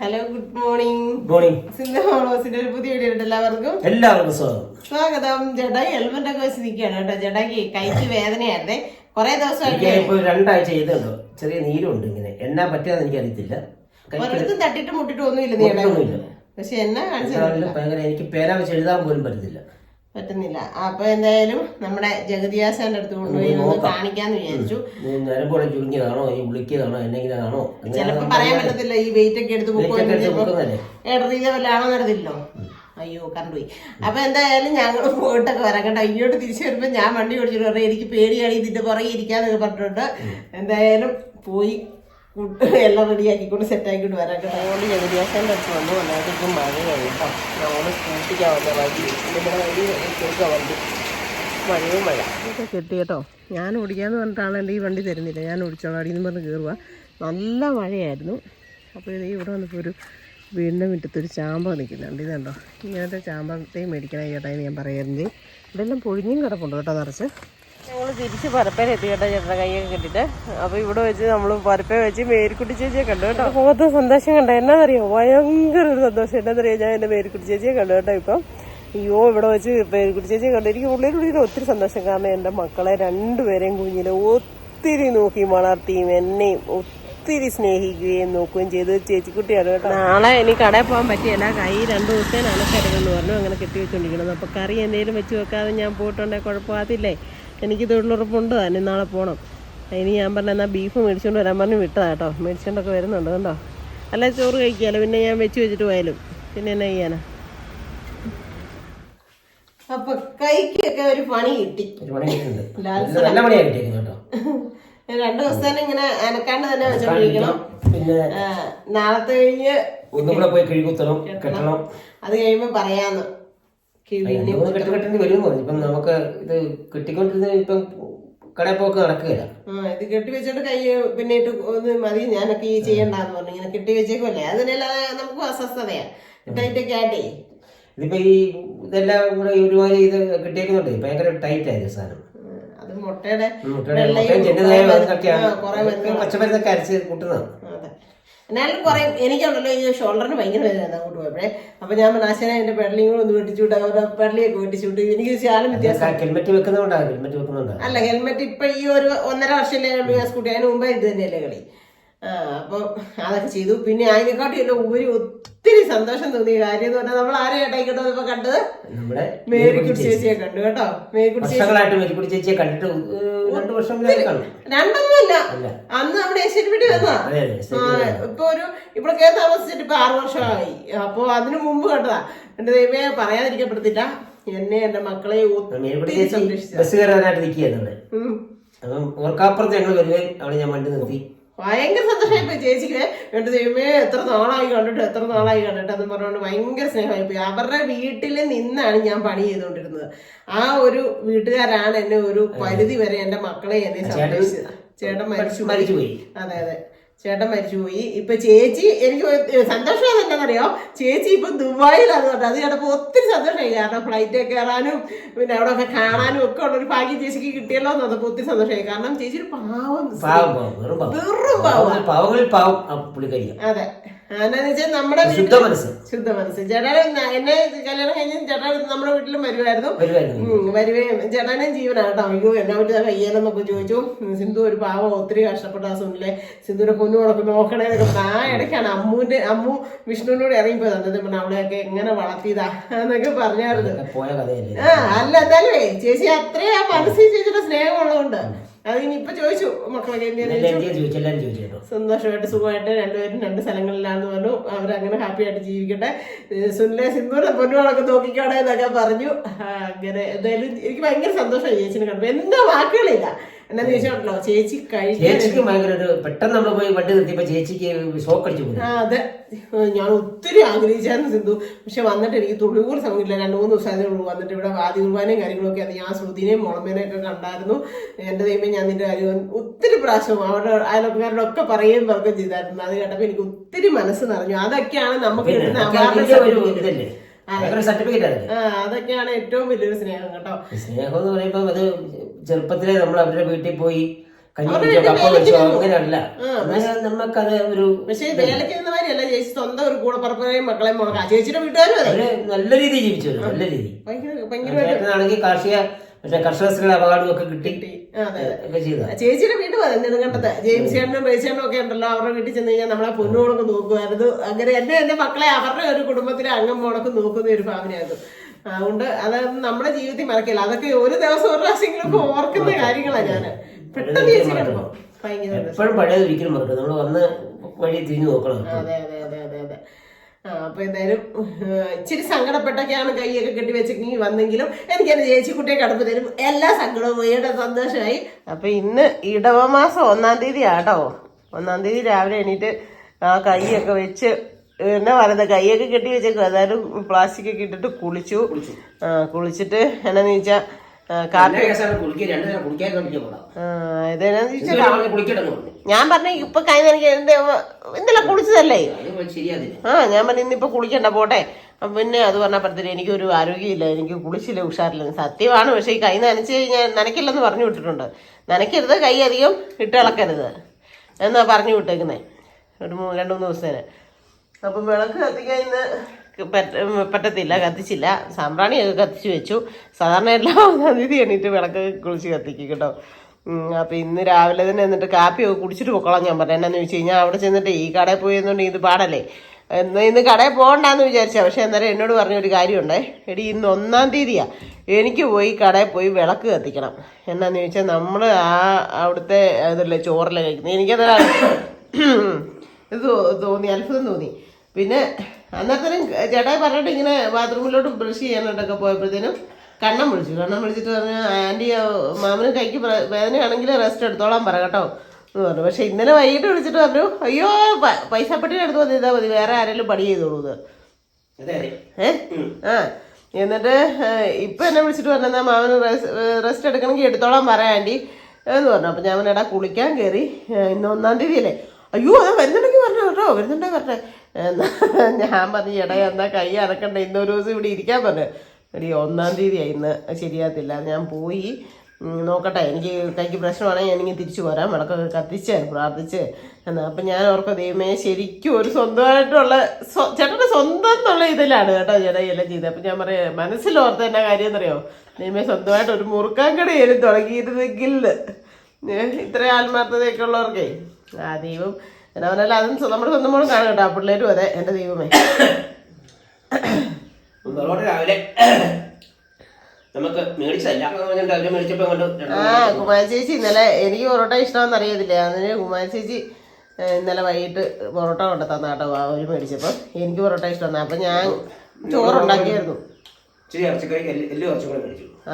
Hello good morning morning സിന്ധോളോസിന്റെ ഒരു പുതിയ വീഡിയോ എല്ലാവർക്കും എല്ലാവർക്കും സ്വാഗതം. സ്വാഗതം. ജഡായി ഹെൽമെറ്റ് ഒക്കെ വെച്ച് നിൽക്കുകയാണ് കേട്ടോ. ജഡാക്ക് കൈക്ക് വേദനയായിരുന്നേ. കുറെ ദിവസമായിട്ട് ഇപ്പൊ രണ്ടാഴ്ച ചെയ്തുണ്ടോ? ചെറിയ നീരുണ്ട് ഇങ്ങനെ. എന്നാ പറ്റിയെന്ന് എനിക്ക് അറിയത്തില്ല ഒരിടത്തും തട്ടിട്ട് മുട്ടിട്ട് ഒന്നുമില്ല നീ. പക്ഷെ എന്നാ കാണിച്ചു ഭയങ്കര എനിക്ക് പേരാ വെച്ച് എഴുതാൻ പോലും പറ്റത്തില്ല. പറ്റുന്നില്ല. അപ്പൊ എന്തായാലും നമ്മുടെ ജഗതിയാസാന്റെ അടുത്ത് കൊണ്ടുപോയി ഒന്ന് കാണിക്കാന്ന് വിചാരിച്ചു. നരമ്പോടെ ചുരുങ്ങിയതാണോ? ഈ വിളിക്കിയതാണോ? എന്തെങ്കിലാണോ ചിലപ്പോ പറയാൻ പറ്റത്തില്ല ഈ വെയിറ്റ് ഒക്കെ എടുത്ത് ഇടറിയത് വല്ലാണോ അയ്യോ കണ്ടുപോയി അപ്പൊ എന്തായാലും ഞങ്ങൾ പോയിട്ടൊക്കെ വരാം കേട്ടോ. ഇങ്ങോട്ട് തിരിച്ചു വരുമ്പോ ഞാൻ വണ്ടി ഓടിച്ചിട്ട് പറഞ്ഞു എനിക്ക് പേടിയാണ് ഇതിന്റെ പുറകെ ഇരിക്കാന്നൊക്കെ പറഞ്ഞിട്ടുണ്ട്. എന്തായാലും പോയി ഫുഡ് എല്ലാം റെഡിയാക്കിക്കൊണ്ട് സെറ്റാക്കിക്കൊണ്ട് വരാം കേട്ടോ. അതുകൊണ്ട് ജഗതിയാസന്റെ അടുത്ത് വന്നു. വന്നായിരിക്കും മഴ കഴിയുട്ടോ ഞങ്ങൾ സ്കൂട്ടിക്കാ വന്ന വണ്ടി നമ്മുടെ വണ്ടി കേൾക്കുക വണ്ടി മഴയും മഴ. ഇതൊക്കെ കെട്ടി കേട്ടോ. ഞാൻ ഓടിക്കാന്ന് പറഞ്ഞിട്ടാണ് എന്റെ ഈ വണ്ടി തരുന്നില്ല. ഞാൻ ഓടിച്ചോളാം. അടിയെന്ന് പറഞ്ഞ് കയറുക നല്ല മഴയായിരുന്നു. അപ്പോൾ ഇത് ഇവിടെ വന്നപ്പോൾ ഒരു വീടിന്റെ മുറ്റത്തൊരു ചാമ്പ നിൽക്കുന്നുണ്ട്. ഇതുണ്ടോ? ഇങ്ങനത്തെ ചാമ്പത്തേയും മേടിക്കണം ചേട്ടാ ഞാൻ പറയാറുണ്ട്. ഇതെല്ലാം എല്ലാം പൊഴിഞ്ഞും കിടപ്പുണ്ട് കേട്ടോ നിറച്ച്. ഞങ്ങൾ തിരിച്ച് പരപ്പേലെത്തി കേട്ടോ ചേട്ടന്റെ കൈയൊക്കെ കെട്ടിട്ട്. അപ്പോൾ ഇവിടെ വെച്ച് നമ്മൾ പരപ്പേ വെച്ച് മേരിക്കുട്ടി ചേച്ചിയെ കണ്ടു കേട്ടോ. മുഖത്ത് സന്തോഷം കണ്ടോ എന്നാന്നറിയോ? ഭയങ്കര ഒരു സന്തോഷം. എന്നാന്നറിയോ? ഞാൻ എന്റെ മേരിക്കുട്ടി ചേച്ചിയെ കണ്ടു കേട്ടോ ഇപ്പം. അയ്യോ ഇവിടെ വെച്ച് മേരിക്കുട്ടി ചേച്ചിയെ കണ്ടു. എനിക്ക് ഉള്ളിലുള്ളിൽ ഒത്തിരി സന്തോഷം. കാരണം എന്റെ മക്കളെ രണ്ടുപേരെയും കുഞ്ഞിനെ ഒത്തിരി നോക്കി വളർത്തിയും എന്നെയും ഒത്തിരി സ്നേഹിക്കുകയും നോക്കുകയും ചെയ്ത് ചേച്ചിക്കുട്ടിയാണ് കേട്ടോ. നാളെ ഇനി കടയിൽ പോകാൻ പറ്റിയല്ല കൈ രണ്ടു ദിവസത്തേനാണ് കരുതെന്ന് പറഞ്ഞു. അങ്ങനെ കെട്ടി വെച്ചോണ്ടിരിക്കണത്. അപ്പോൾ കറി എന്തെങ്കിലും വെച്ച് വെക്കാതെ ഞാൻ പോയിട്ടുണ്ടെങ്കിൽ കുഴപ്പമാകത്തില്ലേ? എനിക്ക് തൊഴിലുറപ്പുണ്ട് തന്നെ നാളെ പോകണം ഇനി ഞാൻ പറഞ്ഞ എന്നാൽ ബീഫ് മേടിച്ചുകൊണ്ട് വരാൻ പറഞ്ഞ് വിട്ടതാ കേട്ടോ. മേടിച്ചുകൊണ്ടൊക്കെ വരുന്നുണ്ട് കണ്ടോ? അല്ല ചോറ് കഴിക്കാമല്ലോ പിന്നെ ഞാൻ വെച്ച് വെച്ചിട്ട് പോയാലും. പിന്നെ എന്നാ ചെയ്യാനാ? അപ്പൊ കൈക്കൊക്കെ ഒരു പണി കിട്ടി. രണ്ടു ദിവസം ഇങ്ങനെ അനക്കാണ്ട് തന്നെ വെച്ചോണ്ടിരിക്കണം. പിന്നെ നാളത്തെ കഴിഞ്ഞ് ഒന്നും കൂടെ പോയി കെട്ടണം. അത് കഴിയുമ്പോ പറയാന്ന്. മൂന്ന് കെട്ട് കെട്ടേണ്ടി പറഞ്ഞു. ഇപ്പം നമുക്ക് ഇത് കിട്ടിക്കൊണ്ടിരുന്ന ഇപ്പം കടയിൽ പോക്ക് നടക്കുകയില്ല. ആ ഇത് കെട്ടി വെച്ചിട്ട് കൈ പിന്നെ ഇട്ട് ഒന്ന് മതി ഞാനൊക്കെ ഈ ചെയ്യണ്ടെന്ന് പറഞ്ഞു. ഇങ്ങനെ കെട്ടി വെച്ചേക്കുമല്ലേ അതിനെല്ലാം നമുക്ക് അസ്വസ്ഥതയാ. ടൈറ്റൊക്കെ ആയിട്ടേ. ഇതിപ്പോ ഈ ഇതെല്ലാം കൂടെ ഒരുമാതിരി ഇത് കിട്ടിയേക്കുന്നുണ്ട് ഭയങ്കര ടൈറ്റ് ആയിരുന്നു സാധനം. അത് മുട്ടയുടെ വെള്ളയും കുറെ പച്ചമരുന്നൊക്കെ അരച്ച് കൂട്ടുന്നതാണ്. എന്നാലും കുറെ എനിക്കുണ്ടല്ലോ ഈ ഷോൾഡറിന് ഭയങ്കര വേദന അങ്ങോട്ട് പോയപ്പോഴേ. അപ്പൊ ഞാൻ നാശന എന്റെ കൂടെ ഒന്ന് വെട്ടിച്ചുവിട്ട് അവരുടെ പെടലിയൊക്കെ വെട്ടിച്ചുവിട്ട് എനിക്ക് ശാലം വ്യത്യാസം. ഹെൽമെറ്റ് വെക്കുന്നതുകൊണ്ടാണ് ഹെൽമെറ്റ് വെക്കുന്നുണ്ടാണ് അല്ല ഹെൽമെറ്റ് ഇപ്പൊ ഈ ഒരു ഒന്നര വർഷം കണ്ടു ഞാൻ സ്കൂട്ടി. അതിന് മുമ്പേ ഇത് തന്നെയല്ലേ കളി? ആ അപ്പൊ അതൊക്കെ ചെയ്തു. പിന്നെ അതിനെക്കാട്ടും എല്ലാം ഉപരി ഒത്തിരി സന്തോഷം തോന്നിയ കാര്യം എന്ന് പറഞ്ഞാൽ നമ്മൾ ആരെ ഏട്ടായിക്കോട്ടെ ഇപ്പൊ കണ്ടത്? നമ്മുടെ മേരിക്കുട്ടി ചേച്ചിയെ കണ്ടു കേട്ടോ. മേരിക്കുട്ടി ചേച്ചി. ചേച്ചിയെ കണ്ടിട്ട് രണ്ട് വർഷം രണ്ടൊന്നുമല്ല. അന്ന് അവിടെ എസ്റ്റേറ്റ് വീട്ടിൽ വന്നാ അതെ അതെ ഇപ്പൊ ഒരു ഇവിടെ കേ താമസിച്ചിട്ട് ഇപ്പൊ ആറു വർഷമായി. അപ്പൊ അതിനു മുമ്പ് കണ്ടതാ. എന്റെ ദൈവമേ പറയാതിരിക്കപ്പെടുത്തില്ല. എന്നെ എന്റെ മക്കളെ സംരക്ഷിച്ചു ഒത്തിരി സംരക്ഷിച്ച ഓർക്കാപ്പുറത്ത് ഞങ്ങൾ വരുവേ അവിടെ ഞാൻ വണ്ടി നിർത്തി. ഭയങ്കര സന്തോഷമായി പോയി ചേച്ചിക്ക്. എന്റെ ദൈവമേ എത്ര നാളായി കണ്ടിട്ട് എത്ര നാളായി കണ്ടിട്ട് എന്ന് പറഞ്ഞുകൊണ്ട് ഭയങ്കര സ്നേഹമായി പോയി അവരുടെ വീട്ടിൽ നിന്നാണ് ഞാൻ പണി ചെയ്തുകൊണ്ടിരുന്നത്. ആ ഒരു വീട്ടുകാരാണ് എന്നെ ഒരു പരിധി വരെ എന്റെ മക്കളെ എന്നെ സംരക്ഷിച്ചത്. ചേട്ടൻ മരിച്ചു. മരിച്ചു പോയി അതെ അതെ. ചേട്ടൻ മരിച്ചുപോയി. ഇപ്പൊ ചേച്ചി എനിക്ക് സന്തോഷം എന്താണെന്നറിയോ ചേച്ചി ഇപ്പൊ ദുബായിലാണ് പറഞ്ഞത് അത് കേട്ടപ്പോ ഒത്തിരി സന്തോഷമായി. കാരണം ഫ്ലൈറ്റ് കയറാനും പിന്നെ അവിടെ ഒക്കെ കാണാനും ഒക്കെ ഉള്ള ഒരു ഭാഗ്യം ചേച്ചിക്ക് കിട്ടിയല്ലോ എന്ന് പറഞ്ഞപ്പോ ഒത്തിരി സന്തോഷമായി. കാരണം ചേച്ചി ഒരു പാവം വെറും പാവം. പാവങ്ങളിൽ അതെ. എന്നാന്ന് വെച്ചാൽ നമ്മുടെ ശുദ്ധ മനസ്സ്. ശുദ്ധ മനസ്സ്. ചേട്ടാ എന്നെ കല്യാണം കഴിഞ്ഞ് ചേട്ടാ നമ്മുടെ വീട്ടിലും വരുമായിരുന്നു വരുമായിരുന്നു ചേട്ടാനും ജീവനാട്ടോ അയ്യോ എന്നാ പറ്റി കയ്യേലെന്നൊക്കെ ചോദിച്ചു. സിന്ധു ഒരു പാവം ഒത്തിരി കഷ്ടപ്പെട്ട ആ സുനിലെ. സിന്ധുവിന്റെ പൊന്നുകളൊക്കെ നോക്കണേ എന്നൊക്കെ. ആ ഇടയ്ക്കാണ് അമ്മുവിന്റെ അമ്മു വിഷ്ണുവിനോട് ഇറങ്ങിപ്പോയത് അന്നത്തെ പിന്നെ അവളെയൊക്കെ എങ്ങനെ വളർത്തിയതാ എന്നൊക്കെ പറഞ്ഞായിരുന്നു. ആ അല്ല എന്തായാലും ചേച്ചി അത്രയും ആ മനസ്സിൽ ചേച്ചിയുടെ സ്നേഹം ഉള്ളതുകൊണ്ട് അത് ഇനി ഇപ്പൊ ചോദിച്ചു മക്കളൊക്കെ സന്തോഷമായിട്ട് സുഖമായിട്ട് രണ്ടുപേരും രണ്ട് സ്ഥലങ്ങളിലാണെന്ന് പറഞ്ഞു. അവരങ്ങനെ ഹാപ്പി ആയിട്ട് ജീവിക്കട്ടെ. സുനിലെ സിന്ധുവിനെ പൊന്നുകളൊക്കെ നോക്കിക്കോടെ എന്നൊക്കെ പറഞ്ഞു. അങ്ങനെ എന്തായാലും എനിക്ക് ഭയങ്കര സന്തോഷമായി ചേച്ചിനെ കണ്ടു എന്താ വാക്കുകളില്ല. എന്നാന്ന് ചോദിച്ചോട്ടല്ലോ ചേച്ചി ചേച്ചിക്ക് ഭയങ്കര ഒരു പെട്ടെന്ന് നമ്മൾ പോയി വണ്ടി നിർത്തിയപ്പോ ചേച്ചിക്ക് ഷോക്ക് അടിച്ചു പോയി. ആ അതെ. ഞാൻ ഒത്തിരി ആഗ്രഹിച്ചായിരുന്നു സിന്ധു. പക്ഷെ വന്നിട്ട് എനിക്ക് തുള്ളി കൂടി സമയമില്ല രണ്ട് മൂന്ന് ദിവസം അതിനേ ഉള്ളൂ. വന്നിട്ട് ഇവിടെ ആദ്യ കുർബാനയും കാര്യങ്ങളൊക്കെ അത് ഞാൻ ശ്രുതിനെയും മുളമേനെയും ഒക്കെ കണ്ടായിരുന്നു. എന്റെ ദൈവം ഞാൻ നിന്റെ കാര്യം ഒത്തിരി പ്രാവശ്യം അവരുടെ അയൽക്കാരുടെ ഒക്കെ പറയുകയും പറയുകയും ചെയ്തായിരുന്നു. അത് കേട്ടപ്പോൾ എനിക്ക് ഒത്തിരി മനസ്സ് നിറഞ്ഞു. അതൊക്കെയാണ് നമുക്ക് കിട്ടുന്ന അവാർഡ് സർട്ടിഫിക്കറ്റ് അതൊക്കെയാണ് ഏറ്റവും വലിയൊരു സ്നേഹം കേട്ടോ. സ്നേഹം എന്ന് പറയുമ്പോൾ അത് ചെറുപ്പത്തിലെ നമ്മൾ അവരുടെ വീട്ടിൽ പോയി. അങ്ങനെയല്ല. നമുക്കത് ഒരു പക്ഷേ വേലയ്ക്ക് നിന്ന ചേച്ചി സ്വന്തം ഒരു കൂടപ്പറപ്പിനെയും മക്കളെയും മുടക്കാം ചേച്ചിയുടെ വീട്ടുകാരും അതെ. നല്ല രീതിയിൽ ജീവിച്ചു നല്ല രീതി ഭയങ്കര ഭയങ്കര ചേട്ടനാണെങ്കിൽ കാർഷിക മറ്റേ കർഷക അവാർഡും ഒക്കെ കിട്ടി. ചേച്ചിയുടെ വീട് കണ്ടത്. ജെയിംസ് ചേട്ടനും ബേച്ചേട്ടനും ഒക്കെ ഉണ്ടല്ലോ അവരുടെ വീട്ടിൽ ചെന്ന് കഴിഞ്ഞാൽ നമ്മളെ പൊന്നുകൊണക്ക് നോക്കുമായിരുന്നു അങ്ങനെ എന്റെ എന്റെ മക്കളെ അവരുടെ ഒരു കുടുംബത്തിലെ അംഗം പോണക്ക് നോക്കുന്ന ഒരു ഫാമിലിയായിരുന്നു അതുകൊണ്ട് അത് നമ്മുടെ ജീവിതത്തിൽ മറക്കില്ല. അതൊക്കെ ഒരു ദിവസം ഒരു പ്രാവശ്യങ്ങളൊക്കെ ഓർക്കുന്ന കാര്യങ്ങളാണ് ഞാൻ പെട്ടെന്ന് ചേച്ചി കണ്ടപ്പോ ഭയങ്കര എപ്പോഴും പഴയത് ഒരിക്കലും മറക്കും നമ്മൾ വന്ന് വഴി തിരിഞ്ഞു നോക്കണം. അതെ അതെ ആ അപ്പൊ എന്തായാലും ഇച്ചിരി സങ്കടപ്പെട്ടൊക്കെയാണ് കൈയൊക്കെ കെട്ടി വെച്ചിട്ടുണ്ടെങ്കിൽ വന്നെങ്കിലും എനിക്ക് എന്റെ ചേച്ചിക്കുട്ടിയെ കടപ്പ് തരും. എല്ലാ സങ്കടവും പോയിട്ട് സന്തോഷമായി. അപ്പൊ ഇന്ന് ഇടവ മാസം ഒന്നാം തീയതി ആട്ടോ ഒന്നാം തീയതി രാവിലെ എണീറ്റ് ആ കൈയൊക്കെ വെച്ച് എന്നാ പറയുന്നത് കൈയൊക്കെ കെട്ടി വെച്ചേക്കും അതായത് പ്ലാസ്റ്റിക് ഒക്കെ ഇട്ടിട്ട് കുളിച്ചു. ആ, കുളിച്ചിട്ട് എന്നാന്ന് ചോദിച്ചാ ഞാൻ പറഞ്ഞ ഇപ്പൊ കഴിഞ്ഞ എന്തെല്ലാം കുളിച്ചതല്ലേ? ആ ഞാൻ പറഞ്ഞ ഇന്നിപ്പൊ കുളിക്കണ്ട പോട്ടെ. പിന്നെ അത് പറഞ്ഞപ്പോഴത്തേന് എനിക്കൊരു ആരോഗ്യമില്ല. എനിക്ക് കുളിച്ചില്ല ഉഷാറില്ല. സത്യമാണ്. പക്ഷെ ഈ കൈ നനച്ച് കഴിഞ്ഞാൽ നനയ്ക്കില്ലെന്ന് പറഞ്ഞു വിട്ടിട്ടുണ്ട്. നനയ്ക്കരുത് കൈ അധികം ഇട്ടിളക്കരുത് എന്നാ പറഞ്ഞു വിട്ടേക്കുന്നേ. ഒരു രണ്ട് മൂന്ന് ദിവസത്തേന്. അപ്പം വിളക്ക് കത്തിക്കാൻ ഇന്ന് പറ്റ പറ്റത്തില്ല കത്തിച്ചില്ല. സാമ്പ്രാണിയൊക്കെ കത്തിച്ച് വെച്ചു. സാധാരണ എല്ലാ ഒന്നാം തീയതി എണീറ്റ് വിളക്ക് കുളിച്ച് കത്തിക്കും കേട്ടോ. അപ്പം ഇന്ന് രാവിലെ തന്നെ എന്നിട്ട് കാപ്പിയൊക്കെ കുടിച്ചിട്ട് പൊക്കോളാം ഞാൻ പറഞ്ഞു. എന്നാന്ന് ചോദിച്ചു കഴിഞ്ഞാൽ അവിടെ ചെന്നിട്ട് ഈ കടയിൽ പോയതുകൊണ്ട് ഇത് പാടല്ലേ? എന്നാ ഇന്ന് കടയിൽ പോകണ്ടെന്ന് വിചാരിച്ച. പക്ഷെ അന്നേരം എന്നോട് പറഞ്ഞ ഒരു കാര്യമുണ്ടേ. എടി ഇന്ന് ഒന്നാം തീയതിയാ. എനിക്ക് പോയി കടയിൽ പോയി വിളക്ക് കത്തിക്കണം. എന്നാന്ന് ചോദിച്ചാൽ നമ്മൾ ആ അവിടുത്തെ അതല്ലേ ചോറല്ലേ കഴിക്കുന്നത്. എനിക്കത് ഇത് തോന്നി അത്ഭുതം തോന്നി. പിന്നെ അന്നേരത്തേനും ചേട്ടായി പറഞ്ഞിട്ട് ഇങ്ങനെ ബാത്റൂമിലോട്ട് ബ്രഷ് ചെയ്യാനായിട്ടൊക്കെ പോയപ്പോഴത്തേനും കണ്ണം വിളിച്ചു. കണ്ണം വിളിച്ചിട്ട് പറഞ്ഞു ആന്റി മാമനും കൈക്ക് വേദനയാണെങ്കിൽ റെസ്റ്റ് എടുത്തോളാം പറ കേട്ടോ. എന്ന് പറഞ്ഞു. പക്ഷേ ഇന്നലെ വൈകിട്ട് വിളിച്ചിട്ട് പറഞ്ഞു അയ്യോ പൈസ പെട്ടിന് അടുത്ത് വന്ന് ചെയ്താൽ മതി വേറെ ആരെങ്കിലും പണി ചെയ്തോളൂ ഇത് ഏ? ആ. എന്നിട്ട് ഇപ്പം എന്നെ വിളിച്ചിട്ട് പറഞ്ഞാൽ മാമന് റെസ്റ്റ് എടുക്കണമെങ്കിൽ എടുത്തോളാം പറയാം ആന്റി എന്ന് പറഞ്ഞു. അപ്പം ഞാൻ എടാ കുളിക്കാൻ കയറി ഇന്ന് ഒന്നാം തീയതി അല്ലേ? അയ്യോ അതാ വരുന്നുണ്ടെങ്കിൽ പറഞ്ഞു കേട്ടോ വരുന്നുണ്ടെങ്കിൽ പറഞ്ഞേ. ഞാൻ പറഞ്ഞു എടാ എന്നാ കൈ അടക്കണ്ട ഇന്നൊരു ദിവസം ഇവിടെ ഇരിക്കാൻ പറഞ്ഞു. എടി ഒന്നാം തീയതിയായി ഇന്ന് ശരിയാകത്തില്ല. ഞാൻ പോയി നോക്കട്ടെ എനിക്ക് കൈക്ക് പ്രശ്നമാണെങ്കിൽ ഞാനിങ്ങനെ തിരിച്ചു പോരാം വിളക്കൊക്കെ കത്തിച്ച് പ്രാർത്ഥിച്ച് എന്നാൽ അപ്പം ഞാൻ ഓർക്കും ദൈവമേ ശരിക്കും ഒരു സ്വന്തമായിട്ടുള്ള സ്വ- ചേട്ടന്റെ സ്വന്തം എന്നുള്ള ഇതിലാണ് കേട്ടോ ചേട്ടാ എല്ലാം ചെയ്തത്. അപ്പം ഞാൻ പറയാം മനസ്സിലോർത്ത എന്നാ കാര്യം എന്നറിയോ ദൈവമേ സ്വന്തമായിട്ട് ഒരു മുറുക്കാൻ കടയിലും തുടങ്ങിയിരുന്നെങ്കിൽ ഇത്രയും ഇത്ര ആത്മാർത്ഥതയൊക്കെ ഉള്ളവർക്കേ ആ ദൈവം എന്നാ പറഞ്ഞാൽ അതും നമ്മുടെ സ്വന്തം മോളും കാണും കേട്ടോ പിള്ളേരും അതെ എന്റെ ദൈവമേ. രാവിലെ നമുക്ക് മേടിച്ചല്ല ഞാൻ രാവിലെ മേടിച്ചപ്പോ കൊണ്ട് ആ കുമാര ചേച്ചി ഇന്നലെ എനിക്ക് പൊറോട്ട ഇഷ്ടമാണെന്ന് അറിയത്തില്ല. അതിന് കുമാര ചേച്ചി ഇന്നലെ വൈകിട്ട് പൊറോട്ട കൊണ്ട് തന്ന കേട്ടോ അവർ മേടിച്ചപ്പോൾ എനിക്ക് പൊറോട്ട ഇഷ്ടമാണ്. അപ്പം ഞാൻ ചോറുണ്ടാക്കിയായിരുന്നു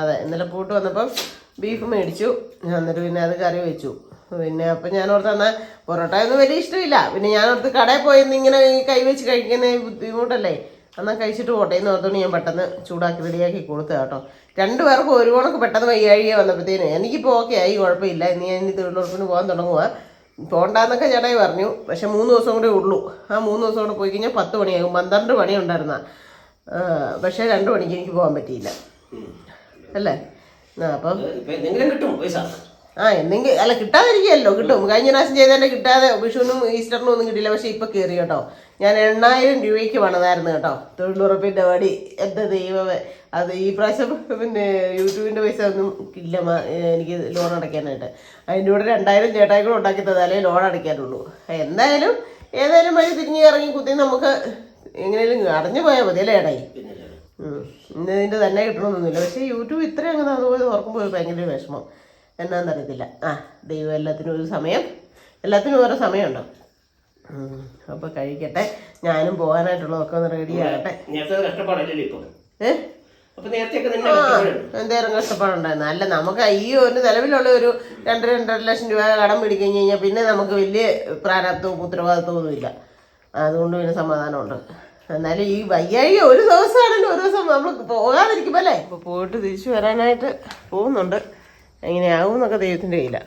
അതെ ഇന്നലെ പൂട്ട് വന്നപ്പം ബീഫ് മേടിച്ചു. എന്നിട്ട് പിന്നെ അത് കറി വെച്ചു. പിന്നെ അപ്പം ഞാൻ ഓർത്ത് എന്നാൽ പൊറോട്ട ഒന്നും വലിയ ഇഷ്ടമില്ല. പിന്നെ ഞാൻ ഓർത്ത് കടയിൽ പോയി ഇങ്ങനെ കൈ വെച്ച് കഴിക്കുന്ന ബുദ്ധിമുട്ടല്ലേ? എന്നാൽ കഴിച്ചിട്ട് പോട്ടെ എന്ന് ഓർത്തുകൊണ്ട് ഞാൻ പെട്ടെന്ന് ചൂടാക്കി റെഡിയാക്കി കൊടുത്തു കേട്ടോ. രണ്ടു പേർക്കും ഒരു കണക്ക് പെട്ടെന്ന് വയ്യാഴിക വന്നപ്പോഴത്തേന്. എനിക്കിപ്പോൾ ഓക്കെ ആയി കുഴപ്പമില്ല. ഇനി ഞാൻ ഇനി തൊഴിലുറപ്പിന് പോകാൻ തുടങ്ങുക പോകണ്ടെന്നൊക്കെ ചേട്ടായി പറഞ്ഞു. പക്ഷെ മൂന്ന് ദിവസം കൂടെ ഉള്ളൂ. ആ മൂന്ന് ദിവസം കൂടെ പോയി കഴിഞ്ഞാൽ പത്ത് മണിയാകും. പന്ത്രണ്ട് മണി ഉണ്ടായിരുന്ന. പക്ഷേ രണ്ട് മണിക്ക് എനിക്ക് പോകാൻ പറ്റിയില്ല. അല്ലേ? അപ്പം കിട്ടും പൈസ? ആ എന്തെങ്കിലും അല്ല കിട്ടാതിരിക്കുകയല്ലോ കിട്ടും. കഴിഞ്ഞ പ്രാവശ്യം ചെയ്തതന്നെ കിട്ടാതെ വിഷുവിനും ഈസ്റ്ററിനും ഒന്നും കിട്ടില്ല പക്ഷെ ഇപ്പൊ കയറി കേട്ടോ. ഞാൻ എണ്ണായിരം രൂപയ്ക്ക് പണിതായിരുന്നു കേട്ടോ. തൊഴിലുറപ്പിന്റെ വടി എന്റെ ദൈവമേ. അത് ഈ പ്രാവശ്യം പിന്നെ യൂട്യൂബിന്റെ പൈസ ഒന്നും ഇല്ല എനിക്ക് ലോൺ അടയ്ക്കാനായിട്ട്. അതിന്റെ കൂടെ രണ്ടായിരം ചേട്ടായി കൂടെ ഉണ്ടാക്കി തന്നാലേ ലോൺ അടയ്ക്കാനുള്ളൂ. എന്തായാലും ഏതായാലും വഴി തിരിഞ്ഞ് ഇറങ്ങി കുത്തി നമുക്ക് എങ്ങനെയും അടഞ്ഞു പോയാൽ മതി അല്ലേ ഏടായി ഇന്ന് തന്നെ കിട്ടണമെന്നൊന്നുമില്ല. പക്ഷേ യൂട്യൂബ് ഇത്രയും അങ്ങനെ അതുപോലെ ഓർക്കുമ്പോൾ ഭയങ്കര വിഷമം. എന്നാന്നറിയത്തില്ല. ആ ദൈവം എല്ലാത്തിനും ഒരു സമയം എല്ലാത്തിനും ഓരോ സമയമുണ്ടോ. അപ്പൊ കഴിക്കട്ടെ. ഞാനും പോകാനായിട്ടുള്ളതൊക്കെ ഒന്ന് റെഡി ആകട്ടെ. എന്തേലും കഷ്ടപ്പാടുണ്ടായിരുന്നു. അല്ല നമുക്ക് ഈ ഒരു നിലവിലുള്ള ഒരു രണ്ട് രണ്ടര ലക്ഷം രൂപ കടം പിടിക്കഴിഞ്ഞ് കഴിഞ്ഞാൽ പിന്നെ നമുക്ക് വലിയ പ്രാരാബ്ദവും ഉത്തരവാദിത്വവും ഒന്നുമില്ല. അതുകൊണ്ട് പിന്നെ സമാധാനമുണ്ട്. എന്നാലും ഈ വയ്യാഴിക ഒരു ദിവസമാണല്ലോ ഒരു ദിവസം നമ്മൾ പോകാതിരിക്കുമ്പോൾ അല്ലേ? ഇപ്പോൾ പോയിട്ട് തിരിച്ചു വരാനായിട്ട് പോകുന്നുണ്ട്. എങ്ങനെയാവും എന്നൊക്കെ ദൈവത്തിന്റെ കയ്യില.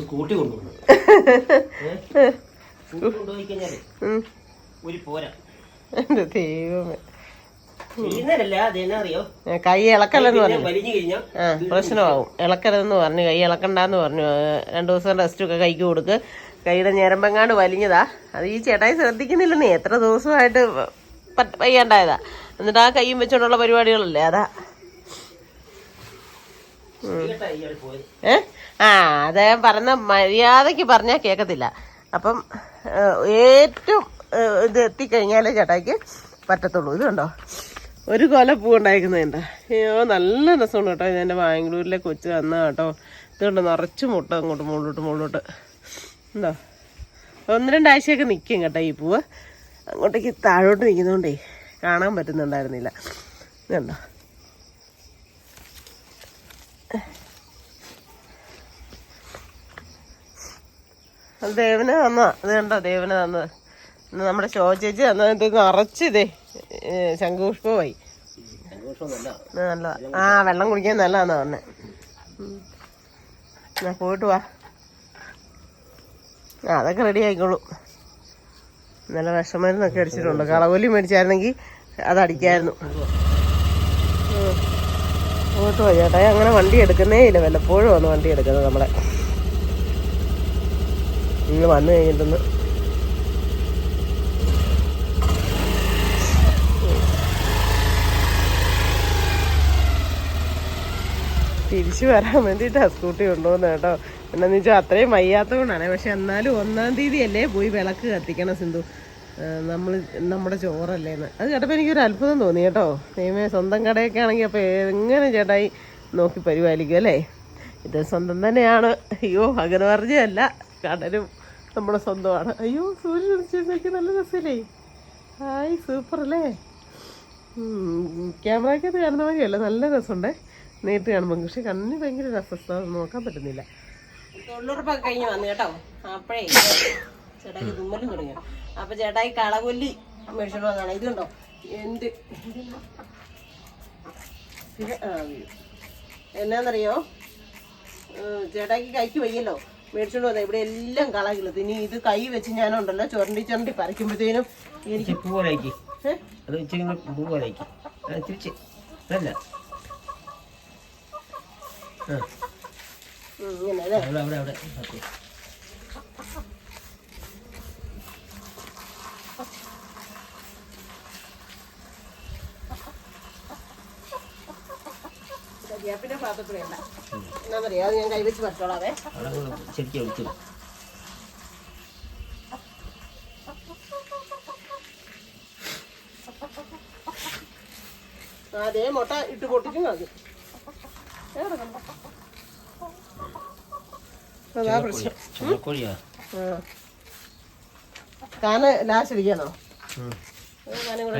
സ്കൂട്ടി ദൈവമേ. കൈ ഇളക്കല്ലെന്ന് പറഞ്ഞു. ആ പ്രശ്നമാവും. ഇളക്കരുതെന്ന് പറഞ്ഞു. കൈ ഇളക്കണ്ടെന്ന് പറഞ്ഞു. രണ്ടു ദിവസം റെസ്റ്റ് ഒക്കെ കൈക്ക് കൊടുക്ക്. കൈയുടെ ഞരമ്പങ്ങാണ്ട് വലിഞ്ഞതാ. അത് ഈ ചേട്ടായി ശ്രദ്ധിക്കുന്നില്ലെന്നേ. എത്ര ദിവസമായിട്ട് പയ്യണ്ടായതാ. വയ്യാണ്ടായതാ എന്നിട്ട് ആ കൈയും വെച്ചോണ്ടുള്ള പരിപാടികളല്ലേ? അതാ. ആ അദ്ദേഹം പറഞ്ഞ മര്യാദയ്ക്ക് പറഞ്ഞാൽ കേൾക്കത്തില്ല അപ്പം ഏറ്റവും ഇത് എത്തിക്കഴിഞ്ഞാലേ ചേട്ടായിക്ക് പറ്റത്തുള്ളൂ. ഇത് കണ്ടോ? ഒരു കൊല പൂ ഉണ്ടായിരിക്കുന്നതിന്റെ അയ്യോ നല്ല രസമുണ്ട് കേട്ടോ. ഇത് എന്റെ ബാംഗ്ലൂരിലെ കൊച്ചു തന്ന കേട്ടോ. ഇതുകൊണ്ട് നിറച്ച് മുട്ട അങ്ങോട്ട് മുകളിലോട്ട് മുകളിലോട്ട്. ഉണ്ടോ ഒന്ന് രണ്ടാഴ്ചയൊക്കെ നിൽക്കും കേട്ടോ ഈ പൂവ്. അങ്ങോട്ടേക്ക് താഴോട്ട് നിൽക്കുന്നതുകൊണ്ടേ കാണാൻ പറ്റുന്നുണ്ടായിരുന്നില്ല. ഇതുണ്ടോ അത് ദേവന് തന്ന അത് കണ്ടോ? ദേവന് തന്നത്. നമ്മുടെ ശോ ചേച്ചി തന്നത് ഇത് നിറച്ചിതേ ശംഖുപുഷ്പമായി. നല്ലതാ. ആ വെള്ളം കുടിക്കാൻ നല്ലതാന്ന് പറഞ്ഞേ. ഞാൻ പോയിട്ട് വാ. ആ അതൊക്കെ റെഡി ആയിക്കോളൂ. നല്ല വിഷമരുന്നൊക്കെ അടിച്ചിട്ടുണ്ട്. കളവോലി മേടിച്ചായിരുന്നെങ്കിൽ അത് അടിക്കായിരുന്നു. ഉം. പോയിട്ട് വാ ചേട്ടാ. അങ്ങനെ വണ്ടി എടുക്കുന്നേ ഇല്ല. വല്ലപ്പോഴും ആണ് വണ്ടി എടുക്കുന്നത് നമ്മളെ. ഇന്ന് വന്നു കഴിഞ്ഞിട്ടൊന്ന് തിരിച്ചു വരാൻ വേണ്ടിയിട്ടാണ് സ്കൂട്ടി കൊണ്ടുപോകുന്നത് കേട്ടോ. എന്നാന്ന് വെച്ചാൽ അത്രയും വയ്യാത്ത കൊണ്ടാണ് പക്ഷെ എന്നാലും ഒന്നാം തീയതി അല്ലേ പോയി വിളക്ക് കത്തിക്കണം സിന്ധു. നമ്മൾ നമ്മുടെ ചോറല്ലേന്ന് അത് കേട്ടപ്പോൾ എനിക്കൊരു അത്ഭുതം തോന്നി കേട്ടോ. ദൈവമേ സ്വന്തം കടയൊക്കെ ആണെങ്കിൽ അപ്പോൾ എങ്ങനെ ചേട്ടായി നോക്കി പരിപാലിക്കും അല്ലേ? ഇത് സ്വന്തം തന്നെയാണ്. അയ്യോ അഗനവർജയല്ല കടലും നമ്മുടെ സ്വന്തമാണ്. അയ്യോ സൂര്യൻ ഉദിച്ചിരുന്നൊക്കെ നല്ല രസമില്ലേ ഹായ് സൂപ്പർ അല്ലേ ക്യാമറയ്ക്കകത്ത് കാണുന്ന മാതിരിയല്ല നല്ല രസമുണ്ടേ. നേരിട്ട് കാണുമ്പോൾ പക്ഷെ കണ്ണിന് ഭയങ്കര രസസ്ഥ നോക്കാൻ പറ്റുന്നില്ല. തൊഴിലുറപ്പൊക്കെ കഴിഞ്ഞ് വന്നു കേട്ടോ. അപ്പോഴേ ചേട്ടായി തുമ്മലും തുടങ്ങി. അപ്പൊ ചേട്ടായി കളകൊല്ലി മേടിച്ചോണ്ട് വന്നതാണ്. ഇതുണ്ടോ? എന്ത്. എന്നാന്നറിയോ? ചേട്ടാക്ക് കൈക്ക് വയ്യല്ലോ. മേടിച്ചോണ്ട് വന്ന. ഇവിടെ എല്ലാം കളകില്ലത് ഇനി ഇത് കൈ വെച്ച് ഞാനുണ്ടല്ലോ ചുരണ്ടി ചുരണ്ടി പറിക്കുമ്പോഴത്തേനും എനിക്ക് പൂ പോലെ അത് തിരിച്ച് അല്ല ഇങ്ങനെ അല്ലേ? അവിടെ അവിടെ അവിടെ. ഓക്കെ കരിയാപ്പിന്റെ പാത്രത്തിൽ വേണ്ട. എന്നാന്നറിയോ അത് ഞാൻ കൈവച്ച് പറിച്ചോളാവേ. അവിടെ ശരിക്കും ഒഴിച്ചു അതേ മുട്ട ഇട്ട് പൊട്ടിച്ചും കളഞ്ഞു അതാ പ്രശ്നം. കാന ലാസ്റ്റ് ഇരിക്കണോ? കാനം കൂടെ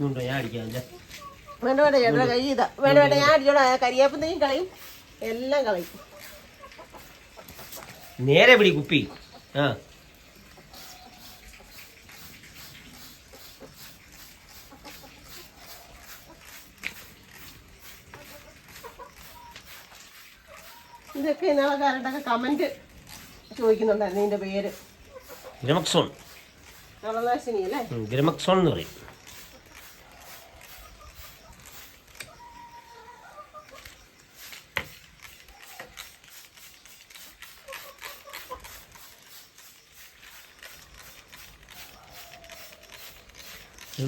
ഉണ്ടോ? ഞാൻ അടിക്കാം അല്ലേ? വേണ്ട വേണ്ട ചേട്ടാ കൈ ഇതാ. വേണ്ട വേണ്ട ഞാൻ അടിച്ചോളാം. കരിയാപ്പന്തെയും കളയും. എല്ലാം കളയും. നേരെ പിടി കുപ്പി. ആ. ഇതൊക്കെ ഇന്നലെ കാരട്ടൊക്കെ കമന്റ് ചോദിക്കുന്നുണ്ടായിരുന്നു ഇതിന്റെ പേര്. ഗ്രമക്സോൺ. നളനാശിനി അല്ലേ ഗ്രമക്സോൺ എന്ന് പറയും.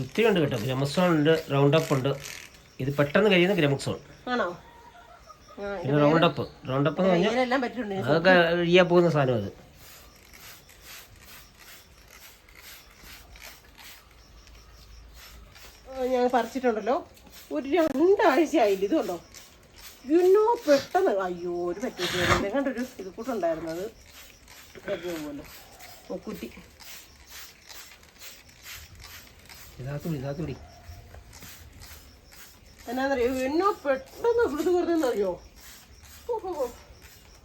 ഒത്തിരി ഉണ്ട് കേട്ടോ. ഗ്രമക്സോൺ ഉണ്ട് റൗണ്ട് അപ്പ് ഉണ്ട്. ഇത് പെട്ടെന്ന് കഴിയുന്ന ഗ്രമക്സോൺ ആണോ? പിന്നെ റൗണ്ട് അപ്പ് റൗണ്ട് അപ്പ് എന്ന് പറഞ്ഞാൽ അതൊക്കെ കഴിയാൻ പോകുന്ന സാധനം അത്. ഞാൻ പറിച്ചിട്ടുണ്ടല്ലോ. ഒരു രണ്ടാഴ്ച ആയില്ല ഇത് കണ്ടോ? ഇന്നോ പെട്ടെന്ന്. അയ്യോ ഒരു പറ്റിയിട്ട് കണ്ടൊരു ഇത് കൂട്ടുണ്ടായിരുന്നത് കരിഞ്ഞു പോകുമല്ലോ മുക്കുറ്റി ഇതാ ഇതാത്തുടി എന്നാന്നറിയോ? എന്നോ പെട്ടെന്ന് വൃത് കുറഞ്ഞെന്നറിയോ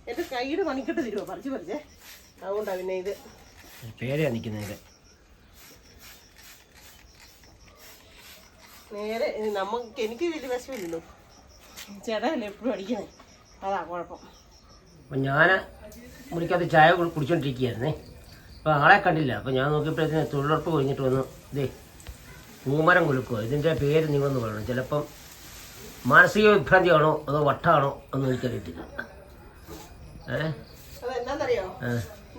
എന്റെ കൈയുടെ മണിക്കെട്ട് തരുമോ പറിച്ച് പറിച്ചേ. അതുകൊണ്ടാ പിന്നെ ഇത്. പേരെയാ നിൽക്കുന്നതിന്റെ നേരെ നമുക്ക് എനിക്ക് വലിയ വിഷമില്ലല്ലോ. ചേട്ടനല്ലേ എപ്പോഴും അടിക്കണേ അതാ കുഴപ്പം. അപ്പം ഞാൻ മുറിക്കകത്ത് ചായ കുടിച്ചോണ്ടിരിക്കുകയായിരുന്നേ. അപ്പോൾ ആളെ കണ്ടില്ല. അപ്പോൾ ഞാൻ നോക്കിയപ്പോഴത്തേന് തൊഴിലുറപ്പ് കഴിഞ്ഞിട്ട് വന്നു. ഇതേ പൂമരം കുലുക്കുക. ഇതിന്റെ പേര് നിങ്ങളൊന്ന് പറയണം. ചിലപ്പം മാനസിക വിഭ്രാന്തിയാണോ അതോ വട്ടാണോ എന്ന് എനിക്കറിയത്തില്ല.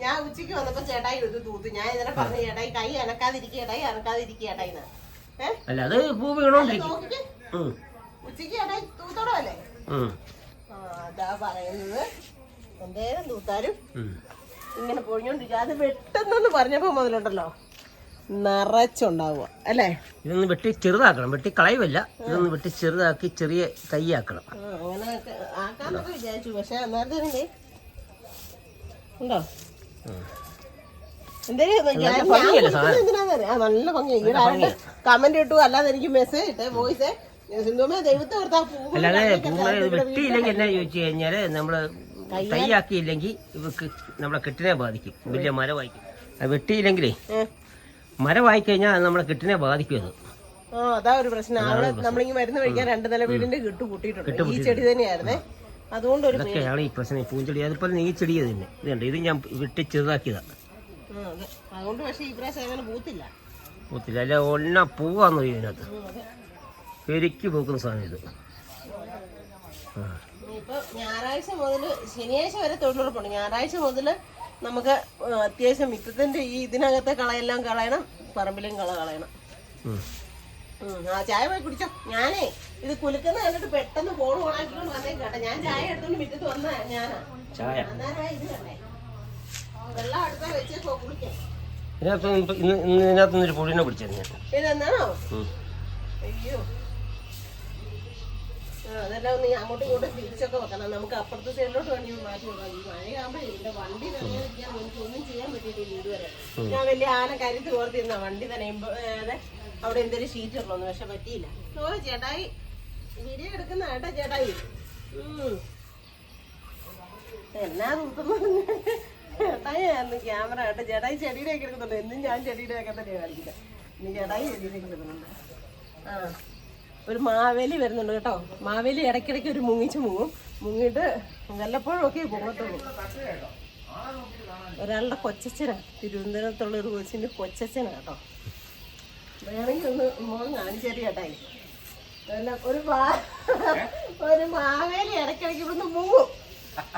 ഞാൻ ഉച്ചയ്ക്ക് വന്നപ്പോ ചേട്ടായി ഒരു തൂത്ത്. ഞാൻ ഇതിനെ പറഞ്ഞു ചേട്ടായി കൈ അനക്കാതിരിക്കുക ചേട്ടായി അനക്കാതിരിക്കുക ചേട്ടായി ഏഹ് അല്ല അത് പൂ വീണോണ്ടിരിക്കും ഉച്ചയ്ക്ക് ചേട്ടായി തൂത്തോടോ അല്ലേ അതാ പറയുന്നത്. എന്തേലും തൂത്താലും ഇങ്ങനെ പൊഴിഞ്ഞോണ്ടിരിക്കുക അത് വെട്ടുന്നെന്ന് പറഞ്ഞപ്പോ മുതലുണ്ടല്ലോ. നിറച്ചുണ്ടാവുക അല്ലേ? ഇതൊന്ന് വെട്ടി ചെറുതാക്കണം. വെട്ടി കളയുമല്ല ഇതൊന്ന് വെട്ടി ചെറുതാക്കി ചെറിയ തൈയാക്കണം അങ്ങനെ ആക്കാന്നൊക്കെ വിചാരിച്ചു. പക്ഷെ അന്നേരത്തെ ഉണ്ടോ? നല്ല കമന്റ് ഇട്ടു. അല്ലാതെ എനിക്ക് മെസ്സേജ് ഇട്ടേ വോയിസ് അല്ലാതെ വെട്ടിയില്ലെങ്കിൽ എന്നാ ചോദിച്ചു കഴിഞ്ഞാൽ നമ്മൾ തൈയാക്കിയില്ലെങ്കിൽ ഇവക്ക് നമ്മളെ കെട്ടിനെ ബാധിക്കും. വലിയ മരമായിരിക്കും. വെട്ടിയില്ലെങ്കിലേ. മരമായി കഴിഞ്ഞാൽ അത് നമ്മളെ കിട്ടിനെ ബാധിക്കും അത് ആ അതാ ഒരു പ്രശ്നം. അവിടെ നമ്മളിങ്ങനെ മരുന്ന് കഴിക്കാൻ രണ്ട് നില വീടിന്റെ കിട്ടു കൂട്ടിയിട്ടുണ്ട്. ഈ ചെടി തന്നെയായിരുന്നേ. അതുകൊണ്ട് ഒരു ഇതൊക്കെയാണ് ഈ പ്രശ്നം ഈ പൂഞ്ചെടി അതുപോലെ ഈ ചെടി തന്നെ. ഇതുണ്ട് ഇത് ഞാൻ വെട്ടി ചെറുതാക്കിയതാ. അതുകൊണ്ട് പക്ഷേ ഈ പ്രാവശ്യം അങ്ങനെ പൂത്തില്ല. പൂത്തില്ല. അല്ല ഒന്ന പൂവാന്ന് ഇതിനകത്ത്. പെരുക്കി പോക്കുന്ന ശരിക്ക് പൂക്കുന്ന സാധനം ഇത്. ഞായറാഴ്ച മുതൽ ശനിയാഴ്ച വരെ തൊഴിലുറപ്പുണ്ട്. ഞായറാഴ്ച മുതൽ നമുക്ക് അത്യാവശ്യം മിറ്റത്തിന്റെ ഈ ഇതിനകത്തെ കളയെല്ലാം കളയണം പറമ്പിലും കള കളയണം. ആ ചായ പോയി കുടിച്ചോ. ഞാനേ ഇത് കുലുക്കുന്ന കണ്ടിട്ട് പെട്ടെന്ന് ഫോൺ ഓണാക്കിക്കൊണ്ട് കേട്ടോ. ഞാൻ ചായ എടുത്തോണ്ട് മിറ്റത്ത് വന്ന ഞാനാ. ഇത് കണ്ടേ. വെള്ളം അടുത്ത വെച്ചേക്കോ കുളിക്കാം ഇതിനകത്ത് ഇന്ന് ഇന്ന് ഇന്ന് ഇതിനകത്ത് നിന്നൊരു പുഴിനെ പിടിച്ചത് ഞാൻ. ഇതെന്താണോ? അയ്യോ. അതെല്ലാം വെക്കണം. നമുക്ക് അപ്പുറത്തെ സൈഡിലോട്ട് ഒന്നും ചെയ്യാൻ ഞാൻ അവിടെ ഷീറ്റ്. എന്നാ ആയിരുന്നു ക്യാമറ കേട്ടോ. ചേട്ടായി ചെടിയുടെ ഒക്കെ എടുക്കുന്നുണ്ട്. എന്നും ഞാൻ ചെടിയുടെ ഒക്കെ തന്നെയാണ് കാണിക്കുന്നത് ഇനി ചേട്ടായി ചെടിയുടെ എടുക്കുന്നുണ്ട്. ആ. ഒരു മാവേലി വരുന്നുണ്ട് കേട്ടോ. മാവേലി ഇടയ്ക്കിടയ്ക്ക് ഒരു മുങ്ങിച്ച് മുങ്ങും. മുങ്ങിയിട്ട് വല്ലപ്പോഴും ഒക്കെ പോകത്തുള്ളൂ. ഒരാളുടെ കൊച്ചച്ഛനാ. തിരുവനന്തപുരത്തുള്ള ഒരു കൊച്ചിന്റെ കൊച്ചച്ഛനാ കേട്ടോ. വേണമെങ്കിൽ ഒന്ന് മോൻ കാണിച്ചേരി ചേട്ടായി ഒരു ഒരു മാവേലി ഇടയ്ക്കിടയ്ക്ക് ഇവിടുന്ന് മുങ്ങും.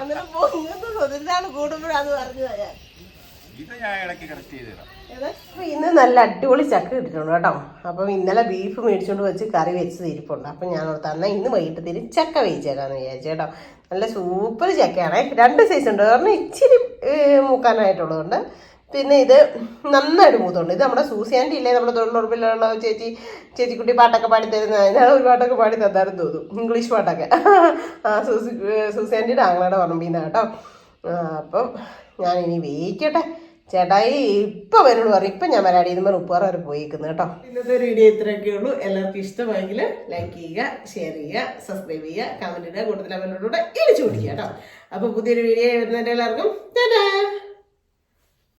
അങ്ങനെ പൊങ്ങുന്ന സ്വതന്ത്രാണ് കൂടുമ്പോഴാന്ന് പറഞ്ഞു ഞാൻ. ഇത് ഞാൻ ഇടയ്ക്ക് കറക്റ്റ് ചെയ്തു തരാം. ഇന്ന് നല്ല അടിപൊളി ചക്ക കിട്ടിയിട്ടുണ്ട് കേട്ടോ. അപ്പം ഇന്നലെ ബീഫ് മേടിച്ചുകൊണ്ട് വെച്ച് കറി വെച്ച് ഇരിപ്പുണ്ട്. അപ്പം ഞാൻ ഓർത്ത് എന്നാൽ ഇന്ന് വൈകിട്ട് തിരി ചക്ക വേവിച്ചേക്കാന്ന് വിചാരിച്ചു കേട്ടോ. നല്ല സൂപ്പർ ചക്കയാണ്. രണ്ട് സൈസ് ഉണ്ട്. കാരണം ഇച്ചിരി മൂക്കാനായിട്ടുള്ളതുണ്ട്. പിന്നെ ഇത് നന്നായിട്ട് മൂത്തുണ്ട്. ഇത് നമ്മുടെ സൂസിയാന്റെ ഇല്ലേ? നമ്മുടെ തൊഴിലുറപ്പിലുള്ള ചേച്ചി ചേച്ചിക്കുട്ടി പാട്ടൊക്കെ പാടി തരുന്ന ഞാൻ ഒരു പാട്ടൊക്കെ പാടി തന്നായിരുന്നു തോന്നും. ഇംഗ്ലീഷ് പാട്ടൊക്കെ. ആ സൂസി സൂസിയാന്റെ ആങ്ങളയുടെ നിന്നാണ് കേട്ടോ. അപ്പം ഞാൻ ഇനി വേവിക്കട്ടെ. ചേട്ടായി ഇപ്പൊ വരുള്ളൂ പറയും ഇപ്പൊ ഞാൻ വരാടി ഇതുമ്പോൾ ഉപ്പാറ വരെ പോയിക്കുന്നു കേട്ടോ. ഇന്നത്തെ വീഡിയോ ഇത്രയൊക്കെ ഉള്ളൂ. എല്ലാവർക്കും ഇഷ്ടമായെങ്കിൽ ലൈക്ക് ചെയ്യുക ഷെയർ ചെയ്യുക സബ്സ്ക്രൈബ് ചെയ്യുക കമന്റ് ഇടുക കൂടുതൽ അവരോടുകൂടെ ഇടിച്ചു പിടിക്കുക കേട്ടോ. അപ്പൊ പുതിയൊരു വീഡിയോ വരുന്നതിന്റെ എല്ലാവർക്കും